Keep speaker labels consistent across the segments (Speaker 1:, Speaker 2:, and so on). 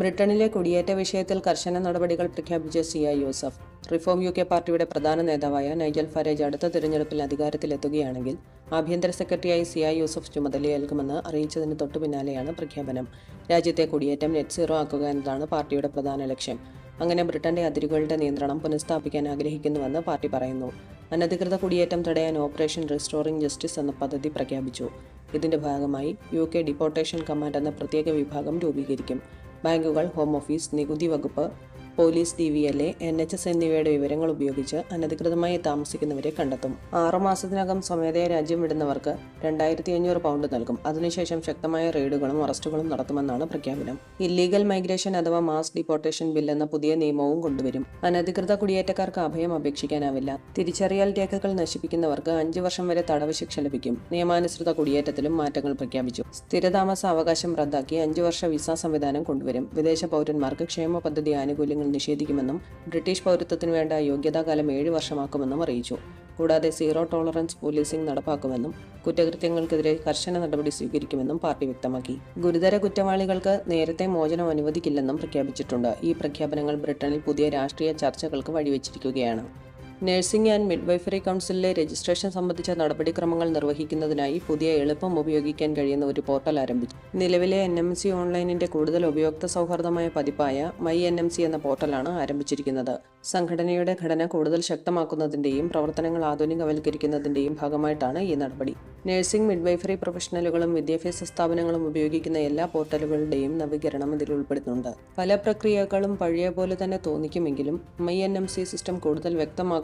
Speaker 1: ബ്രിട്ടനിലെ കുടിയേറ്റ വിഷയത്തിൽ കർശന നടപടികൾ പ്രഖ്യാപിച്ച സി സിഐ യൂസഫ് റിഫോം യു കെ പാർട്ടിയുടെ പ്രധാന നേതാവായ നൈജൽ ഫരേജ് അടുത്ത തിരഞ്ഞെടുപ്പിൽ അധികാരത്തിലെത്തുകയാണെങ്കിൽ ആഭ്യന്തര സെക്രട്ടറിയായി സി സിഐ യൂസഫ് ചുമതലയേൽക്കുമെന്ന് അറിയിച്ചതിന് തൊട്ടു പിന്നാലെയാണ് പ്രഖ്യാപനം. രാജ്യത്തെ കുടിയേറ്റം നെറ്റ് സീറോ ആക്കുക എന്നതാണ് പാർട്ടിയുടെ പ്രധാന ലക്ഷ്യം. അങ്ങനെ ബ്രിട്ടന്റെ അതിരുകളുടെ നിയന്ത്രണം പുനഃസ്ഥാപിക്കാൻ ആഗ്രഹിക്കുന്നുവെന്ന് പാർട്ടി പറയുന്നു. അനധികൃത കുടിയേറ്റം തടയാൻ ഓപ്പറേഷൻ റിസ്റ്റോറിംഗ് ജസ്റ്റിസ് എന്ന പദ്ധതി പ്രഖ്യാപിച്ചു. ഇതിന്റെ ഭാഗമായി യു കെ ഡിപ്പോർട്ടേഷൻ കമാൻഡ് എന്ന പ്രത്യേക വിഭാഗം രൂപീകരിക്കും. ബാങ്കുകൾ ഹോം ഓഫീസ് നികുതി വകുപ്പ് police D V L A N H S എന്നിവയുടെ വിവരങ്ങൾ ഉപയോഗിച്ച് അനധികൃതമായി താമസിക്കുന്നവരെ കണ്ടെത്തും. ആറുമാസത്തിനകം സ്വമേധയാ രാജ്യം വിടുന്നവർക്ക് രണ്ടായിരത്തി അഞ്ഞൂറ് പൗണ്ട് നൽകും. അതിനുശേഷം ശക്തമായ റെയ്ഡുകളും അറസ്റ്റുകളും നടത്തുമെന്നാണ് പ്രഖ്യാപനം. ഇല്ലീഗൽ മൈഗ്രേഷൻ അഥവാ മാസ് ഡിപ്പോർട്ടേഷൻ ബിൽ എന്ന പുതിയ നിയമവും കൊണ്ടുവരും. അനധികൃത കുടിയേറ്റക്കാർക്ക് അഭയം അപേക്ഷിക്കാനാവില്ല. തിരിച്ചറിയൽ രേഖകൾ നശിപ്പിക്കുന്നവർക്ക് അഞ്ചു വർഷം വരെ തടവ് ശിക്ഷ ലഭിക്കും. നിയമാനുസൃത കുടിയേറ്റത്തിലും മാറ്റങ്ങൾ പ്രഖ്യാപിച്ചു. സ്ഥിരതാമസ അവകാശം റദ്ദാക്കി അഞ്ചു വർഷ വിസ സംവിധാനം കൊണ്ടുവരും. വിദേശ പൗരന്മാർക്ക് ക്ഷേമ പദ്ധതി ആനുകൂല്യങ്ങൾ നിഷേധിക്കുമെന്നും ബ്രിട്ടീഷ് പൗരത്വത്തിന് വേണ്ട യോഗ്യതാകാലം ഏഴ് വർഷമാക്കുമെന്നും അറിയിച്ചു. കൂടാതെ സീറോ ടോളറൻസ് പോലീസിംഗ് നടപ്പാക്കുമെന്നും കുറ്റകൃത്യങ്ങൾക്കെതിരെ കർശന നടപടി സ്വീകരിക്കുമെന്നും പാർട്ടി വ്യക്തമാക്കി. ഗുരുതര കുറ്റവാളികൾക്ക് നേരത്തെ മോചനം അനുവദിക്കില്ലെന്നും പ്രഖ്യാപിച്ചിട്ടുണ്ട്. ഈ പ്രഖ്യാപനങ്ങൾ ബ്രിട്ടനിൽ പുതിയ രാഷ്ട്രീയ ചർച്ചകൾക്ക് വഴിവെച്ചിരിക്കുകയാണ്. നഴ്സിംഗ് ആൻഡ് മിഡ്വൈഫറി കൗൺസിലിലെ രജിസ്ട്രേഷൻ സംബന്ധിച്ച നടപടിക്രമങ്ങൾ നിർവഹിക്കുന്നതിനായി പുതിയ എളുപ്പം ഉപയോഗിക്കാൻ കഴിയുന്ന ഒരു പോർട്ടൽ ആരംഭിച്ചു. നിലവിലെ എൻ എം സി ഓൺലൈനിന്റെ കൂടുതൽ ഉപയോക്തൃ സൗഹൃദമായ പതിപ്പായ മൈ എൻ എം സി എന്ന പോർട്ടലാണ് ആരംഭിച്ചിരിക്കുന്നത്. സംഘടനയുടെ ഘടന കൂടുതൽ ശക്തമാക്കുന്നതിന്റെയും പ്രവർത്തനങ്ങൾ ആധുനികവൽക്കരിക്കുന്നതിന്റെയും ഭാഗമായിട്ടാണ് ഈ നടപടി. നഴ്സിംഗ് മിഡ്വൈഫറി പ്രൊഫഷണലുകളും വിദ്യാഭ്യാസ സ്ഥാപനങ്ങളും ഉപയോഗിക്കുന്ന എല്ലാ പോർട്ടലുകളുടെയും നവീകരണം ഇതിൽ ഉൾപ്പെടുന്നുണ്ട്. പല പ്രക്രിയകളും പഴയ പോലെ തന്നെ തോന്നിക്കുമെങ്കിലും my N M C system കൂടുതൽ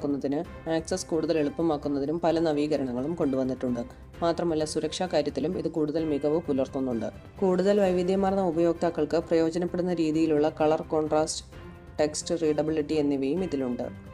Speaker 1: വ്യക്തമാക്കുന്നതിന് ആക്സസ് കൂടുതൽ എളുപ്പമാക്കുന്നതിനും പല നവീകരണങ്ങളും കൊണ്ടുവന്നിട്ടുണ്ട്. മാത്രമല്ല സുരക്ഷാ കാര്യത്തിലും ഇത് കൂടുതൽ മികവ് പുലർത്തുന്നുണ്ട്. കൂടുതൽ വൈവിധ്യമാർന്ന ഉപയോക്താക്കൾക്ക് പ്രയോജനപ്പെടുന്ന രീതിയിലുള്ള കളർ കോൺട്രാസ്റ്റ് ടെക്സ്റ്റ് റീഡബിലിറ്റി എന്നിവയും ഇതിലുണ്ട്.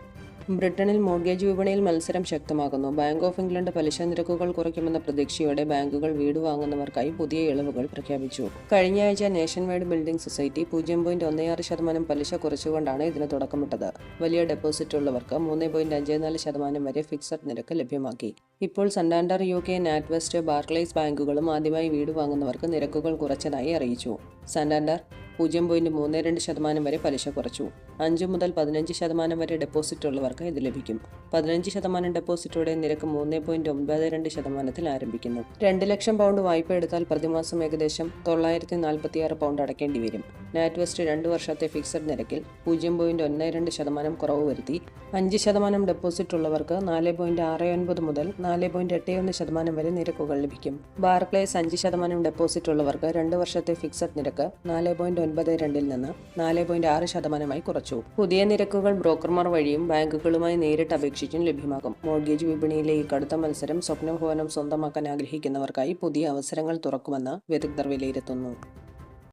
Speaker 1: ബ്രിട്ടനിൽ മോർഗേജ് വിപണിയിൽ മത്സരം ശക്തമാകുന്നു. ബാങ്ക് ഓഫ് ഇംഗ്ലണ്ട് പലിശ നിരക്കുകൾ കുറയ്ക്കുമെന്ന പ്രതീക്ഷയോടെ ബാങ്കുകൾ വീട് വാങ്ങുന്നവർക്കായി പുതിയ ഇളവുകൾ പ്രഖ്യാപിച്ചു. കഴിഞ്ഞ ആഴ്ച നേഷൻ വൈഡ് ബിൽഡിംഗ് സൊസൈറ്റി പൂജ്യം പോയിന്റ് ഒന്നേആറ് ശതമാനം പലിശ കുറച്ചുകൊണ്ടാണ് ഇതിന് തുടക്കമിട്ടത്. വലിയ ഡെപ്പോസിറ്റ് ഉള്ളവർക്ക് മൂന്ന് പോയിന്റ് അഞ്ച് നാല് ശതമാനം വരെ ഫിക്സഡ് നിരക്ക് ലഭ്യമാക്കി. ഇപ്പോൾ Santander U K NatWest Barclays ബാങ്കുകളും ആദ്യമായി വീട് വാങ്ങുന്നവർക്ക് നിരക്കുകൾ കുറച്ചതായി അറിയിച്ചു. സണ്ടാൻഡർ പൂജ്യം പോയിന്റ് മൂന്ന് രണ്ട് ശതമാനം വരെ പലിശ കുറച്ചു. അഞ്ച് മുതൽ പതിനഞ്ച് ശതമാനം വരെ ഡെപ്പോസിറ്റ് ഉള്ളവർക്ക് ഇത് ലഭിക്കും. പതിനഞ്ച് ശതമാനം ഡെപ്പോസിറ്റോടെ നിരക്ക് മൂന്ന് പോയിന്റ് ഒൻപത് രണ്ട് ശതമാനത്തിൽ ആരംഭിക്കുന്നു. രണ്ട് ലക്ഷം പൗണ്ട് വായ്പ എടുത്താൽ പ്രതിമാസം ഏകദേശം തൊള്ളായിരത്തി നാൽപ്പത്തി ആറ് പൗണ്ട് അടയ്ക്കേണ്ടി വരും. നാറ്റ്വെസ്റ്റ് രണ്ട് വർഷത്തെ ഫിക്സഡ് നിരക്കിൽ പൂജ്യം പോയിന്റ് ഒന്ന് രണ്ട് ശതമാനം കുറവ് വരുത്തി. അഞ്ച് ശതമാനം ഡെപ്പോസിറ്റ് ഉള്ളവർക്ക് നാല് പോയിന്റ് ആറ് ഒൻപത് മുതൽ നാല് പോയിന്റ് എട്ട് ഒന്ന് ശതമാനം വരെ നിരക്കുകൾ ലഭിക്കും. ബാർക്ലേസ് അഞ്ച് ശതമാനം ഡെപ്പോസിറ്റ് ഉള്ളവർക്ക് രണ്ട് വർഷത്തെ ഫിക്സഡ് നിരക്ക് നാല് പോയിന്റ് ഒൻപത് രണ്ടിൽ നിന്ന് നാല് പോയിന്റ് ആറ് ശതമാനമായി കുറച്ചു. പുതിയ നിരക്കുകൾ ബ്രോക്കർമാർ വഴിയും ബാങ്കുകളുമായി നേരിട്ട് അപേക്ഷിച്ചും ലഭ്യമാകും. മോർഗേജ് വിപണിയിലെ ഈ കടുത്ത മത്സരം സ്വപ്നഭവനം സ്വന്തമാക്കാൻ ആഗ്രഹിക്കുന്നവർക്കായി പുതിയ അവസരങ്ങൾ തുറക്കുമെന്ന് വിദഗ്ധർ വിലയിരുത്തുന്നു.